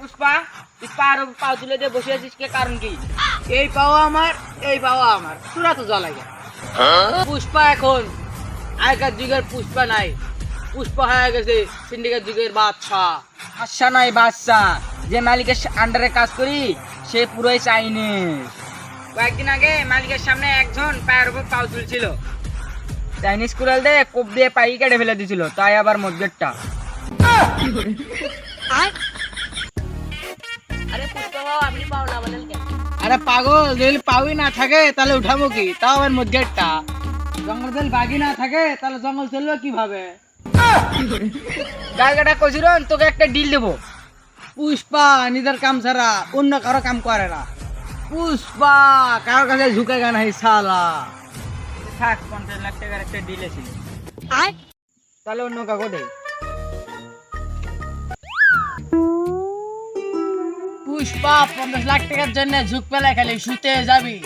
পুষ্পা পুষ্পা আর পাও তুলে দিয়ে বসে আছিস, কে কারণ কি? এই পাওয়া আমার, এই পাওয়া আমার। তোরা তো জ্বালাই পুষ্পা এখন আগেকার যুগের পুষ্পা নাই। পুষ্পা হয়ে গেছে সিন্ডিকেট যুগের বাচ্চা আচ্ছা নাই বাচ্চা যে মালিকের আন্ডারে কাজ করি, সে পুরোই চাইনিজ কয়েকদিন আগে মালিকের সামনে একজন পায়ের উপর পাও তুলছিল। চাইনিজ কুড়াল দিয়ে কোপ দিয়ে পাই কেটে ফেলে দিছিল, তাই আবার মধ্যেরটা আরে পাগল যদি পাউই না থাকে তাহলে উঠাবো কি? তাও আবার মধ্যেরটা জঙ্গল যদি বাগি না থাকে তাহলে জঙ্গল চলবে কীভাবে? জায়গাটা কচিরন তোকে একটা ডিল দেবো। পুষ্পা নিজের কাম ছাড়া অন্য কারও কাম করে না। পুষ্পা কারও কাছে ঝুঁকে গান হয় সালা থাক পঞ্চাশ লাখ টাকার একটা ডিল ছিল। তাহলে অন্য কাকো দেয় পুষ্পা পঞ্চাশ লাখ টাকার জন্য ঝুঁক পেলে খালি শুতে যাবি।